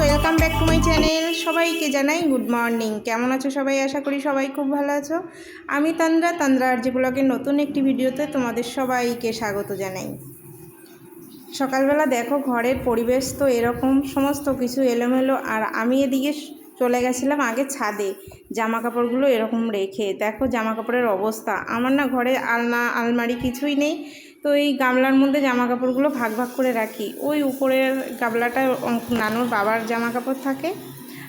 Welcome back to my channel সবাইকে জানাই good morning কেমন আছো সবাই? আশা করি সবাই খুব ভালো আছো। আমি তান্দ্রা। তান্দ্রা আরজি ব্লগের নতুন একটি ভিডিওতে তোমাদের সবাইকে স্বাগত জানাই। সকালবেলা দেখো ঘরের পরিবেশ তো এরকম, সমস্ত কিছু এলোমেলো। আর আমি এদিকে চলে গেছিলাম আগে ছাদে। জামা কাপড়গুলো এরকম রেখে। দেখো জামা কাপড়ের অবস্থা। আমার না ঘরে আলনা, আলমারি কিছুই নেই। তো এই গামলার মধ্যে জামা কাপড়গুলো ভাগ ভাগ করে রাখি। ওই উপরের গামলাটা নানুর বাবার জামা কাপড় থাকে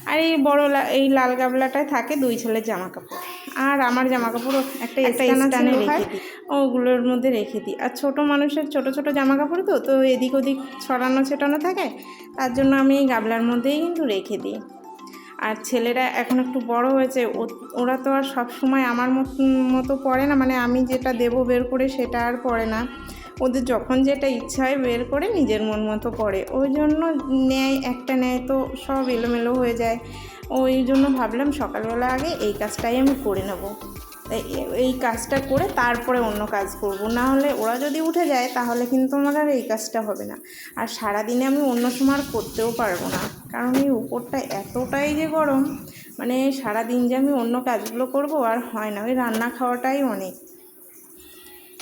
আর এই বড় এই লাল গামলাটায় থাকে দুই ছেলের জামা কাপড় আর আমার জামা কাপড় একটা স্টানে রেখে দিই। ওগুলোর মধ্যে রেখে দিই। আর ছোট মানুষের ছোট ছোট জামা কাপড় তো তো এদিক ওদিক ছড়ানো ছেটানো থাকে তার জন্য আমি এই গামলার মধ্যেই কিন্তু রেখে দিই। আর ছেলেরা এখন একটু বড় হয়েছে ওরা তো আর সব সময় আমার মতো পড়ে না মানে আমি যেটা দেবো বের করে সেটা আর পড়ে না। ওদের যখন যেটা ইচ্ছা হয় বের করে নিজের মন মতো পড়ে। ওই জন্য নেয় একটা নেয় তো সব এলোমেলো হয়ে যায়। ওই জন্য ভাবলাম সকালবেলা আগে এই কাজটাই আমি করে নেব। এই কাজটা করে তারপরে অন্য কাজ করব। না হলে ওরা যদি উঠে যায়, তাহলে কিন্তু আমার আর এই কাজটা হবে না। আর সারাদিনে আমি অন্য সময় আর করতেও পারব না। কারণ এই উপরটা এতটাই যে গরম মানে সারাদিন যে আমি অন্য কাজগুলো করব আর হয় না। ওই রান্না খাওয়াটাই অনেক।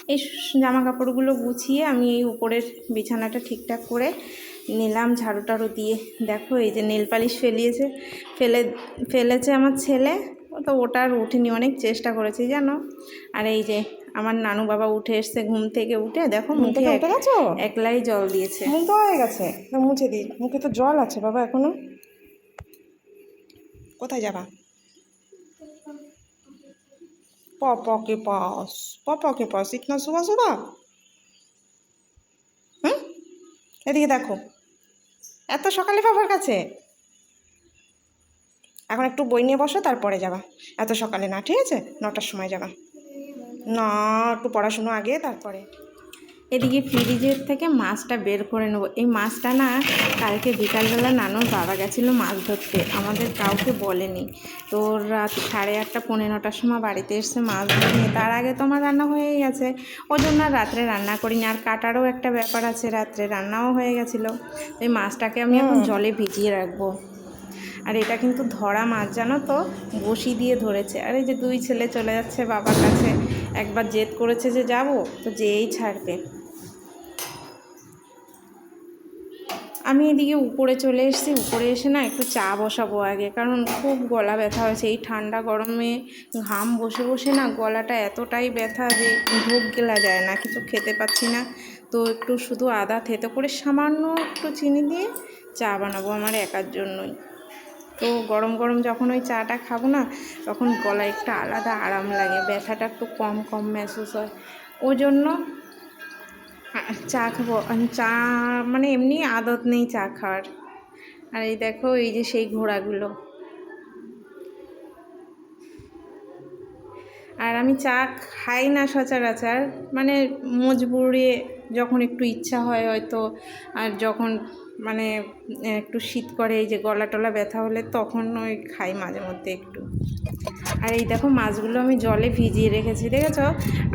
এই জামা কাপড়গুলো গুছিয়ে আমি এই উপরের বিছানাটা ঠিকঠাক করে নিলাম ঝাড়ু টাড়ু দিয়ে। দেখো এই যে নেল পালিশ ফেলিয়েছে, ফেলে ফেলেছে আমার ছেলে। তো ওটার উঠিনি অনেক চেষ্টা করেছি জানো। আর এই যে আমার নানু বাবা উঠে এসছে ঘুম থেকে উঠে দেখো মুখে উঠে গেছো? একলাই জল দিয়েছে। মুখ তো হয়ে গেছে? মুছে দিই। মুখে তো জল আছে বাবা এখনও। কোথায় যাবা? পপকে কে পাস পাপা কে পাস। ইতনা সুবা সুবা হুম? এদিকে দেখো। এত সকালে বাবার কাছে? এখন একটু বই নিয়ে বসো তারপরে যাবা। এত সকালে না ঠিক আছে? নটার সময় যাবা। না একটু পড়াশুনো আগে তারপরে। এদিকে ফ্রিজের থেকে মাছটা বের করে নেব। এই মাছটা না কালকে বিকালবেলা নানুর বাবা গেছিল মাছ ধরতে। আমাদের কাউকে বলেনি। তো রাত সাড়ে আটটা পৌনে নটার সময় বাড়িতে এসে মাছ ধরে তার আগে তো আমার রান্না হয়েই গেছে ওই জন্য আর রাত্রে রান্না করিনি। আর কাটারও একটা ব্যাপার আছে রাত্রে রান্নাও হয়ে গেছিল। এই মাছটাকে আমি এখন জলে ভিজিয়ে রাখব। আর এটা কিন্তু ধরা মাছ, জানো তো? বসি দিয়ে ধরেছে। আর এই যে দুই ছেলে চলে যাচ্ছে বাবার কাছে, একবার জেদ করেছে যে যাব, তো যেই ছাড়বে। আমি এদিকে উপরে চলে এসেছি, উপরে এসে না একটু চা বসাবো আগে, কারণ খুব গলা ব্যথা হয়েছে। এই ঠান্ডা গরমে ঘাম বসে বসে না গলাটা এতটাই ব্যথা যে ঢোক গেলা যায় না, কিছু খেতে পাচ্ছি না। তো একটু শুধু আদা থেতো করে সামান্য একটু চিনি দিয়ে চা বানাবো আমার একার জন্যই। তো গরম গরম যখন ওই চাটা খাব না, তখন গলায় একটা আলাদা আরাম লাগে, ব্যথাটা একটু কম কম মেহসুস হয়। ওই জন্য চা খাব, চা মানে এমনি আদত নেই চা খাওয়ার। আর এই দেখো, এই যে সেই ঘোড়াগুলো। আর আমি চা খাই না সচরাচর মানে মজবুরি যখন একটু ইচ্ছা হয় হয়তো, আর যখন মানে একটু শীত করে এই যে গলা টলা ব্যথা হলে তখন ওই খাই মাঝে মধ্যে একটু। আর এই দেখো মাছগুলো আমি জলে ভিজিয়ে রেখেছি, দেখেছ?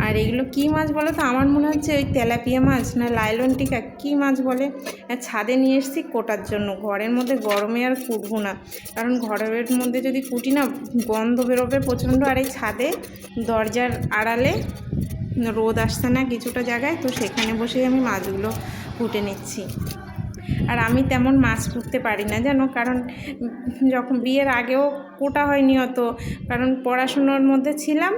আর এগুলো কি মাছ বলো তো? আমার মনে হচ্ছে ওই তেলাপিয়া মাছ না লাইলন টিকা, কী মাছ বলে? ছাদে নিয়ে এসেছি কোটার জন্য, ঘরের মধ্যে গরমে আর কুটবো না। কারণ ঘরের মধ্যে যদি কুটি না, গন্ধ বেরোবে প্রচণ্ড। আর এই ছাদে দরজার আড়ালে রোদ আসছে না কিছুটা জায়গায় তো সেখানে বসেই আমি মাছগুলো কুটে নিচ্ছি। আর আমি তেমন মাছ কুটতে পারি না জানো? কারণ যখন বিয়ের আগেও কোটা হয়নি অত। কারণ পড়াশুনোর মধ্যে ছিলাম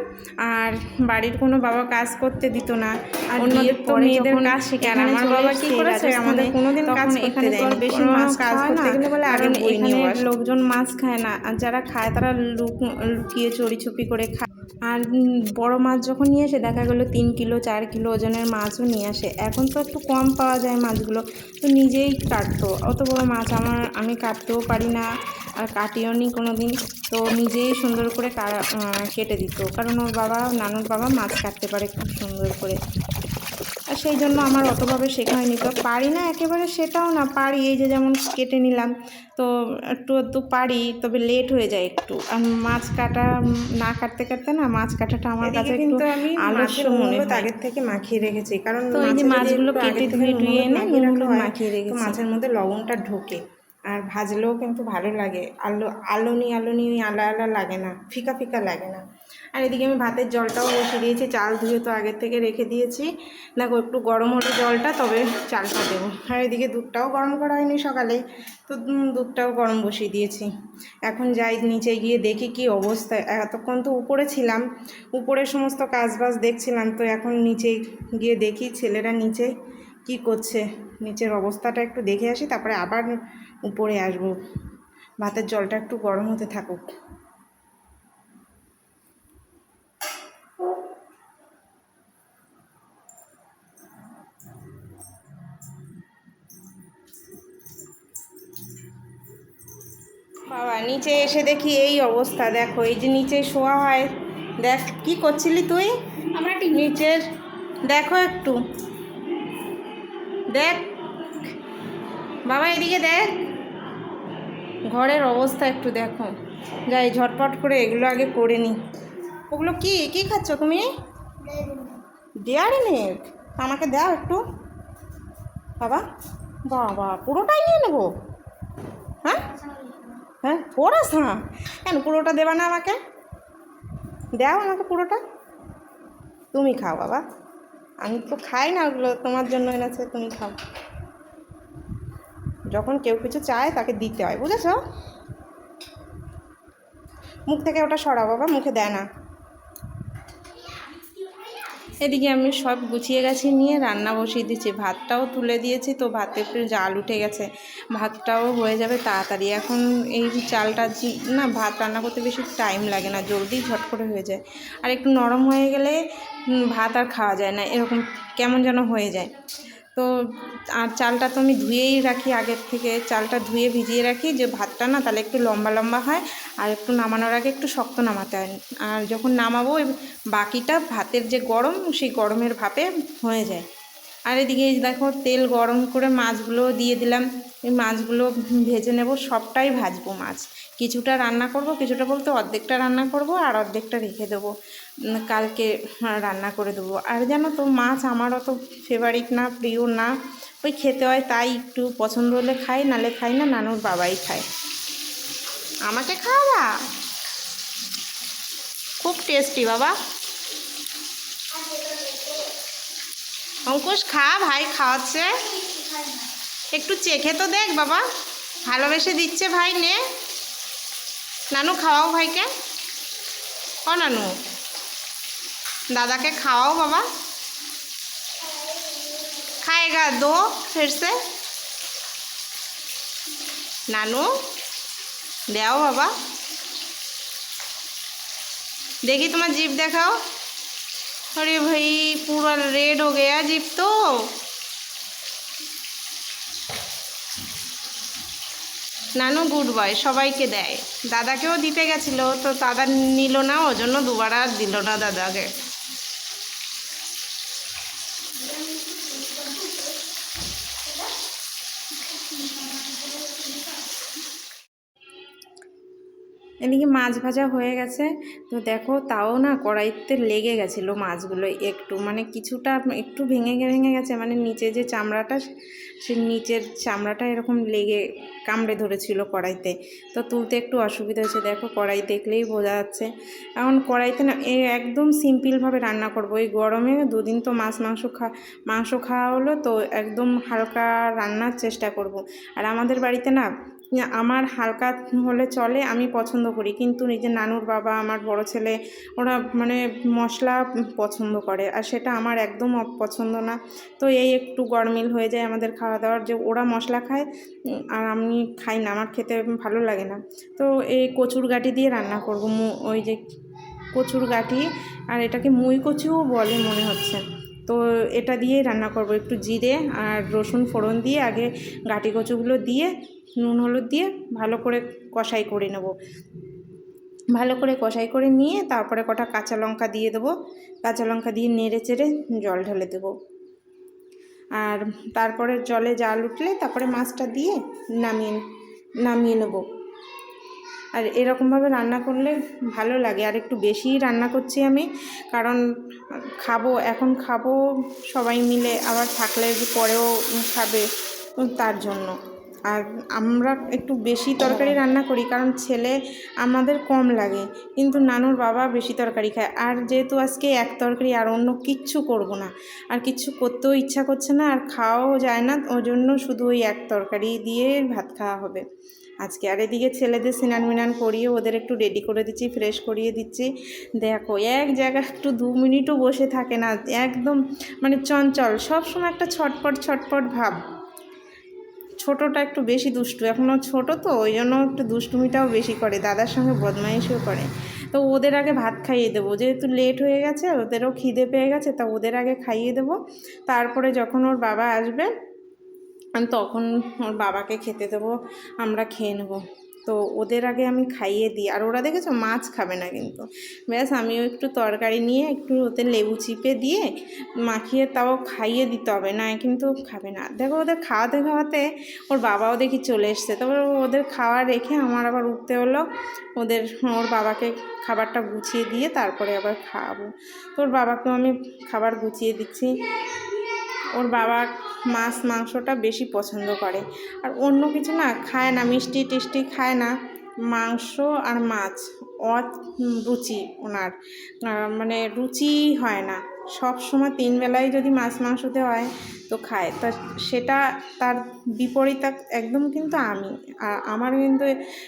আর বাড়ির কোনো বাবা কাজ করতে দিত না। আর অন্যদের তো মেয়েদের কাজ শিখে আর আমার বাবা কি করেছে? আমাদের কোনোদিন কাজ এখানে বেশি মাছ কাজ করতে গেলে বলে আগে নিয়ে লোকজন মাছ খায় না। আর যারা খায় তারা লুক লুকিয়ে চড়ি চুপি করে খায়। আর বড় মাছ যখন নিয়ে আসে দেখা গেলো তিন কিলো চার কিলো ওজনের মাছও নিয়ে আসে। এখন তো একটু কম পাওয়া যায় মাছগুলো। তো নিজেই কাটতো অত বড় মাছ আমার, আমি কাটতেও পারি না, আর কাটিও নি কোনো দিন তো নিজেই সুন্দর করে কেটে দিত। কারণ ওর বাবা, নানুর বাবা মাছ কাটতে পারে খুব সুন্দর করে। আর সেই জন্য আমার অতভাবে শেখা হয়নি তো পারি না একেবারে সেটাও না পারি। এই যে যেমন কেটে নিলাম তো একটু একটু পারি তবে লেট হয়ে যায় একটু। আর মাছ কাটা না কাটতে কাটতে না মাছ কাটাটা আমার কাছে একটু কিন্তু আমি আলস্য মনে হয়। আগের থেকে মাখিয়ে রেখেছি। কারণ তো এই যে মাছগুলো কেটে ধুয়ে ধুয়ে এনে মাখিয়ে নুন রাখা হলুদ হয়, মাখিয়ে রেখেছি। মাছের মধ্যে লবণটা ঢোকে। আর ভাজলেও কিন্তু ভালো লাগে। আলো আলোনি আলোনি আলা আলা লাগে না ফিকা ফিকা লাগে না। আর এদিকে আমি ভাতের জলটাও বসিয়ে দিয়েছি। চাল ধুয়ে তো আগের থেকে রেখে দিয়েছি। দেখো, একটু গরম হলো জলটা, তবে চালটা দেবো। আর এদিকে দুধটাও গরম করা হয়নি সকালে তো দুধটাও গরম বসিয়ে দিয়েছি। এখন যাই নিচে গিয়ে দেখি কি অবস্থা। এতক্ষণ তো উপরে ছিলাম উপরে সমস্ত কাজবাজ দেখছিলাম। তো এখন নিচে গিয়ে দেখি ছেলেরা নিচে কি করছে। নিচের অবস্থাটা একটু দেখে আসি, তারপরে আবার উপরে আসব। ভাতের জলটা একটু গরম হতে থাকুক। নিচে এসে দেখি এই অবস্থা দেখো এই যে নিচে শোয়া হয় দেখ কি করছিলি তুই? আমরা নিচের দেখো একটু। দেখ। বাবা এদিকে দেখ। ঘরের অবস্থা একটু দেখো। যাই ঝটপট করে এগুলো আগে করে নি। ওগুলো কি? কি খাচ্ছ তুমি? Dairy Milk. আমাকে দাও একটু। বাবা বাবা পুরোটাই নিয়ে নেব? হ্যাঁ? হ্যাঁ পড়াস না কেন, পুরোটা দেবা না আমাকে? দাও আমাকে পুরোটা? তুমি খাও, বাবা। আমি তো খাই না ওগুলো, তোমার জন্য এনেছে, তুমি খাও। যখন কেউ কিছু চায়, তাকে দিতে হয়, বুঝেছ? মুখ থেকে ওটা সরাও, বাবা, মুখে দেয় না। এদিকে আমি সব গুছিয়ে গেছি নিয়ে রান্না বসিয়ে দিচ্ছি। ভাতটাও তুলে দিয়েছি তো ভাতে একটু জাল উঠে গেছে। ভাতটাও হয়ে যাবে তাড়াতাড়ি। এখন এই চালটা না, ভাত রান্না করতে বেশি টাইম লাগে না, জলদি ঝট করে হয়ে যায়। আর একটু নরম হয়ে গেলে ভাত আর খাওয়া যায় না। এরকম কেমন যেন হয়ে যায়। তো আর চালটা তো আমি ধুয়েই রাখি আগের থেকে। চালটা ধুয়ে ভিজিয়ে রাখি। যে ভাতটা না, তাহলে একটু লম্বা লম্বা হয় আর একটু নামানোর আগে একটু শক্ত নামাতে হয়। আর যখন নামাবো বাকিটা ভাতের যে গরম, সেই গরমের ভাপে হয়ে যায়। আর এদিকে দেখো, তেল গরম করে মাছগুলো দিয়ে দিলাম। এই মাছগুলো ভেজে নেব, সবটাই ভাজবো মাছ। কিছুটা রান্না করব, কিছুটা বলতে অর্ধেকটা রান্না করব আর অর্ধেকটা রেখে দেবো। কালকে রান্না করে দেবো। আর জানো তো, মাছ আমার অত ফেভারিট না, প্রিয় না। ওই খেতে হয় তাই একটু পছন্দ হলে খাই, নালে খাই না, নানুর বাবাই খায়। আমাকে খাওয়া খুব টেস্টি বাবা। অঙ্কুশ খা, ভাই খাওয়াচ্ছে। একটু চেখে তো দেখ বাবা। ভালোবেসে দিচ্ছে ভাই নে। নানু, খাওয়াও ভাইকে। ও নানু, দাদাকে খাওয়াও বাবা। খায় গা, দো, ফেরসে। নানু, দেও বাবা। দেখি তোমার জিপ দেখাও। আরে ভাই, পুরো রেড হয়ে গেয়া জিপ তো। নানু গুড বয় সবাইকে দেয়। দাদাকেও দিতে গেছিল, তো দাদা নিল না, ওজন্য জন্য দুবার আর দিল না দাদাকে। এদিকে মাছ ভাজা হয়ে গেছে। তো দেখো তাও না কড়াইতে লেগে গেছিল মাছগুলো। একটু মানে কিছুটা একটু ভেঙে ভেঙে গেছে। মানে নিচে যে চামড়াটা সে নিচের চামড়াটা এরকম লেগে কামড়ে ধরেছিল কড়াইতে। তো তুলতে একটু অসুবিধা হয়েছে। দেখো কড়াই দেখলেই বোঝা যাচ্ছে। এখন কড়াইতে না এ একদম সিম্পলভাবে রান্না করব। এই গরমে দুদিন তো মাছ মাংস খা মাংস খাওয়া হলো তো একদম হালকা রান্নার চেষ্টা করব। আর আমাদের বাড়িতে না, আমার হালকা হলে চলে, আমি পছন্দ করি। কিন্তু নিজের নানুর বাবা, আমার বড় ছেলে, ওরা মানে মশলা পছন্দ করে। আর সেটা আমার একদম অপছন্দ না। তো এই একটু গরমিল হয়ে যায় আমাদের খাওয়া দাওয়ার যে ওরা মশলা খায়, আর আমি খাই না, আমার খেতে ভালো লাগে না। তো এই কচুর গাঁটি দিয়ে রান্না করব। ওই যে কচুর গাঁটি, আর এটাকে মুই কচুও বলে মনে হচ্ছে। তো এটা দিয়েই রান্না করব একটু জিরে আর রসুন ফোড়ন দিয়ে, আগে গাটি কচুগুলো দিয়ে, নুন হলুদ দিয়ে ভালো করে কষাই করে নেব। ভালো করে কষাই করে নিয়ে তারপরে কটা কাঁচা লঙ্কা দিয়ে দেবো। কাঁচা লঙ্কা দিয়ে নেড়ে চেড়ে জল ঢেলে দেবো। আর তারপরে জলে জাল উঠলে তারপরে মাছটা দিয়ে নামিয়ে নামিয়ে নেব। আর এরকমভাবে রান্না করলে ভালো লাগে। আর একটু বেশিই রান্না করছি আমি কারণ খাব এখন খাব সবাই মিলে আবার থাকলে যে পরেও খাবে তার জন্য। আর আমরা একটু বেশি তরকারি রান্না করি কারণ ছেলে আমাদের কম লাগে কিন্তু নানুর বাবা বেশি তরকারি খায়। আর যেহেতু আজকে এক তরকারি আর অন্য কিচ্ছু করব না আর কিচ্ছু করতেও ইচ্ছা করছে না আর খাওয়াও যায় না ওই জন্য শুধু ওই এক তরকারি দিয়ে ভাত খাওয়া হবে। আজকে আর এদিকে ছেলেদের স্নান মিনান করিয়ে ওদের একটু রেডি করে দিচ্ছি ফ্রেশ করিয়ে দিচ্ছি। দেখো, এক জায়গায় একটু দু মিনিটও বসে থাকে না, একদম মানে চঞ্চল সব সময় একটা ছটপট ছটপট ভাব। ছোটোটা একটু বেশি দুষ্টু এখনও ছোট তো, ওই জন্য একটু দুষ্টুমিটাও বেশি করে, দাদার সঙ্গে বদমাইশিও করে। তো ওদের আগে ভাত খাইয়ে দেবো, যেহেতু লেট হয়ে গেছে, ওদেরও খিদে পেয়ে গেছে, তা ওদের আগে খাইয়ে দেবো। তারপরে যখন ওর বাবা আসবে তখন ওর বাবাকে খেতে দেবো, আমরা খেয়ে নেব। তো ওদের আগে আমি খাইয়ে দিই। আর ওরা দেখেছ মাছ খাবে না কিন্তু। ব্যাস আমিও একটু তরকারি নিয়ে একটু ওতে লেবু চিপে দিয়ে মাখিয়ে তাও খাইয়ে দিতে হবে, না কিন্তু খাবে না। দেখো ওদের খাওয়াতে খাওয়াতে ওর বাবাও দেখি চলে এসছে। তারপর ওদের খাওয়া রেখে আমার আবার উঠতে হলো। ওদের, ওর বাবাকে খাবারটা গুছিয়ে দিয়ে তারপরে আবার খাওয়াবো তো ওর বাবাকেও আমি খাবার গুছিয়ে দিচ্ছি। ওর বাবা মাছ মাংসটা বেশি পছন্দ করে। আর অন্য কিছু না, খায় না, মিষ্টি টিষ্টি খায় না। মাংস আর মাছ, অত রুচি ওনার। মানে রুচি হয় না। সব সময় তিন বেলায় যদি মাছ মাংসতে হয়, তো খায়। তা সেটা তার বিপরীত একদম কিন্তু আমি। আর আমার কিন্তু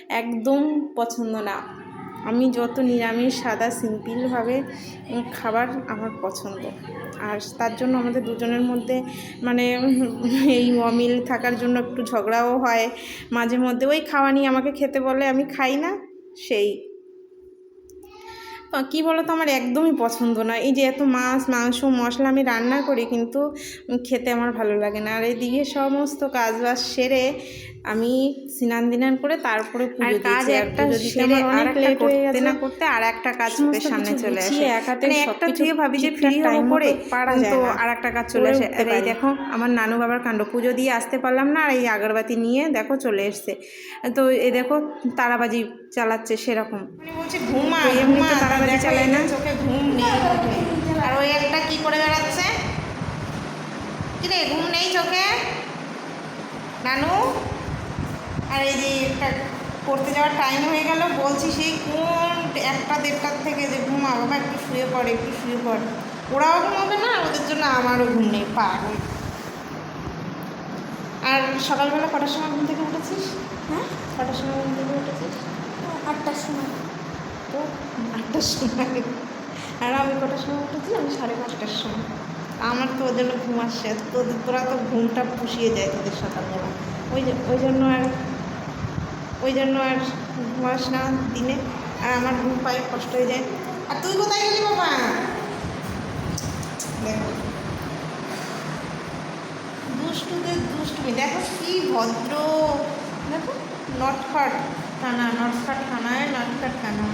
একদম পছন্দ না। আমি যত নিরামিষ, সাদা সিম্পিলভাবে খাবার আমার পছন্দ। আর তার জন্য আমাদের দুজনের মধ্যে মানে এই অমিল থাকার জন্য একটু ঝগড়াও হয়। মাঝে মধ্যে ওই খাওয়া নিয়ে আমাকে খেতে বলে, আমি খাই না, সেই। কী বলো তো আমার একদমই পছন্দ না এই যে এত মাছ মাংস মশলা আমি রান্না করি কিন্তু খেতে আমার ভালো লাগে না। আর এদিকে সমস্ত কাজ বাজ সেরে আমি স্নান দিনান করে তারপরে পুজো কাজ একটা সেরে লেট হয়ে গেছে না করতে আর একটা কাজ চোখের সামনে চলে আসে। গুছিয়ে এক হাতে মানে একটা থেকে ভাবি যে ফ্রি হব করে তো আর একটা কাজ চলে আসে। আর এই দেখো আমার নানু বাবার কাণ্ড। পুজো দিয়ে আসতে পারলাম না আর এই আগরবাতি নিয়ে দেখো চলে এসছে। তো এই দেখো তারাবাজি চালাচ্ছে সেরকম। মানে বলছে ঘুমা ঘুমা, চালায় না। চোখে ঘুম নেই আর ওই একটা কি করে বেড়াচ্ছে? কি রে ঘুম নেই চোখে? নানু? আর এই যে একটা পড়তে যাওয়ার টাইম হয়ে গেল বলছি সেই কোন একটা দেড়টার থেকে যে ঘুমা বাবা একটু শুয়ে পড়ে একটু শুয়ে পড়। ওরাও ঘুমাবে না ওদের জন্য আমারও ঘুম নেই পাগল। আর সকালবেলা কটার সময় ঘুম থেকে উঠেছিস? হ্যাঁ? কটার সময় ঘুম থেকে উঠেছিস? আটটার সময়। তো আটটার সময়। আর আমি কটার সময় উঠেছি? আমি সাড়ে পাঁচটার সময়। আমার তো ওর জন্য ঘুম আসছে তোদের তোরা তো ঘুমটা পুষিয়ে যায় তোদের সকালবেলা ওই ওই জন্য আর, ওই জন্য আর ঘুমাস না দিনে। আর আমার ঘুম পায়ে কষ্ট হয়ে যায়। আর তুই কোথায় গেলি বাবা? দেখো। দুষ্টুদের দুষ্টুমি। দেখো কি ভদ্র। দেখো, নটখট। কানা নটখট কানায় নটখট কানা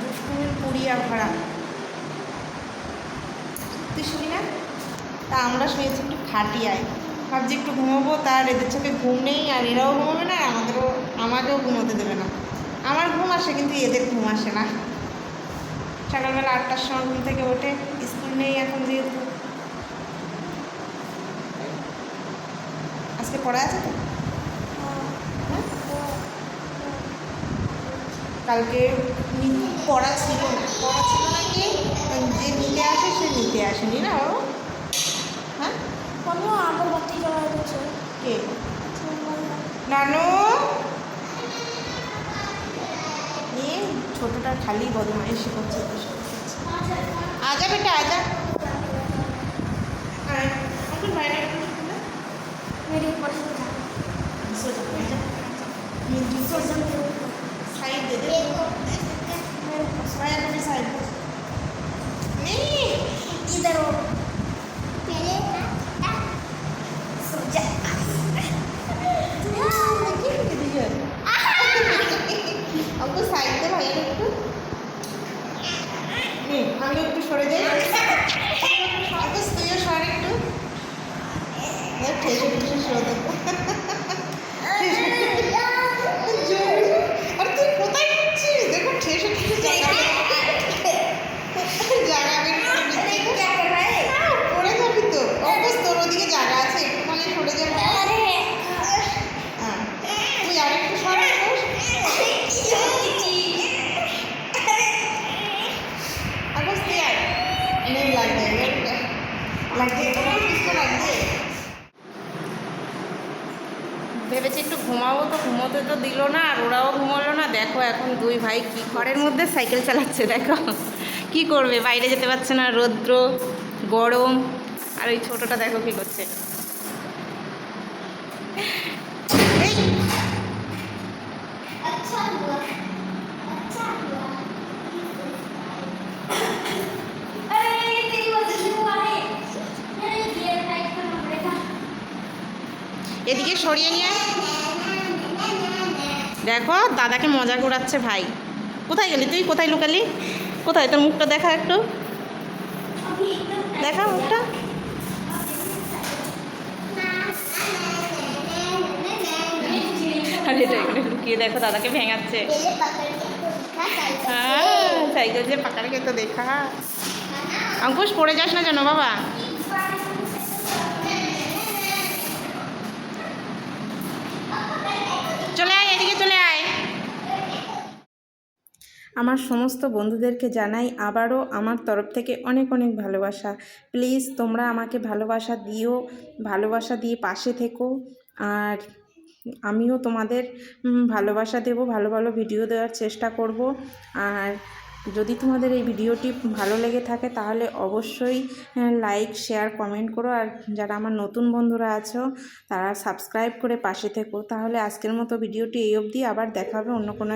দুষ্টুমির পুরিয়া ভরা তুই শুনি না? তা আমরা শুয়েছি একটু খাটিয়ায়। ভাবছি একটু ঘুমাবো, তার এদের চোখে ঘুম নেই, আর এরাও ঘুমাবে না আমাদেরও, আমাকেও ঘুমোতে দেবে না। আমার ঘুম আসে, কিন্তু এদের ঘুম আসে না। সকালবেলা আটটার সময় ঘুম থেকে ওঠে, স্কুল নেই এখন যেহেতু। আজকে পড়া আছে তো হ্যাঁ? কালকে নি- পড়া ছিল না। পড়া ছিল না কি যে নিতে আসে সে নিতে আসেনি না বাবা? হ্যাঁ? কোনো আগরবাতি জ্বলা গেছে কে? নানু? এ ছোটটা খালি বদমাইশি করছে। আজা বেটা আজা। মেরে সোজা হয়ে সোজা। সাইড দে দে সাইড দে সাইড দে नहीं इधर हो पहले सो जा আমাকে সাইড দে ভাইয়া একটু নে, আমি একটু সরে যাই ভেবেছি একটু ঘুমাবো তো, ঘুমোতে তো দিল না, আর ওরাও ঘুমোলো না। দেখো এখন দুই ভাই কি ঘরের মধ্যে সাইকেল চালাচ্ছে, দেখো। কি করবে? বাইরে যেতে পারছে না, রৌদ্র, গরম। আর ওই ছোটোটা দেখো কি করছে। এদিকে সরিয়ে নিয়ে দেখো, দাদাকে মজা করাচ্ছে ভাই। কোথায় গেলি তুই? কোথায় লুকালি? কোথায়? তোর মুখটা দেখা একটু। দেখা মুখটা। এখানে লুকিয়ে দেখো, দাদাকে ভেঙাচ্ছে। হ্যাঁ সাইকেল যে পাকাড়কে তো দেখা। অঙ্কুশ, পড়ে যাস না জানো বাবা। আমার সমস্ত বন্ধুদেরকে জানাই আবারও আমার তরফ থেকে অনেক অনেক ভালোবাসা। প্লিজ তোমরা আমাকে ভালোবাসা দিও, ভালোবাসা দিয়ে পাশে থেকো। আর আমিও তোমাদের ভালোবাসা দেব, ভালো ভালো ভিডিও দেওয়ার চেষ্টা করব। আর যদি তোমাদের এই ভিডিওটি ভালো লেগে থাকে তাহলে অবশ্যই লাইক শেয়ার কমেন্ট করো। আর যারা আমার নতুন বন্ধুরা আছো, তারা সাবস্ক্রাইব করে পাশে থেকো। তাহলে আজকের মতো ভিডিওটি এই অবধি। আবার দেখাবে অন্য কোনো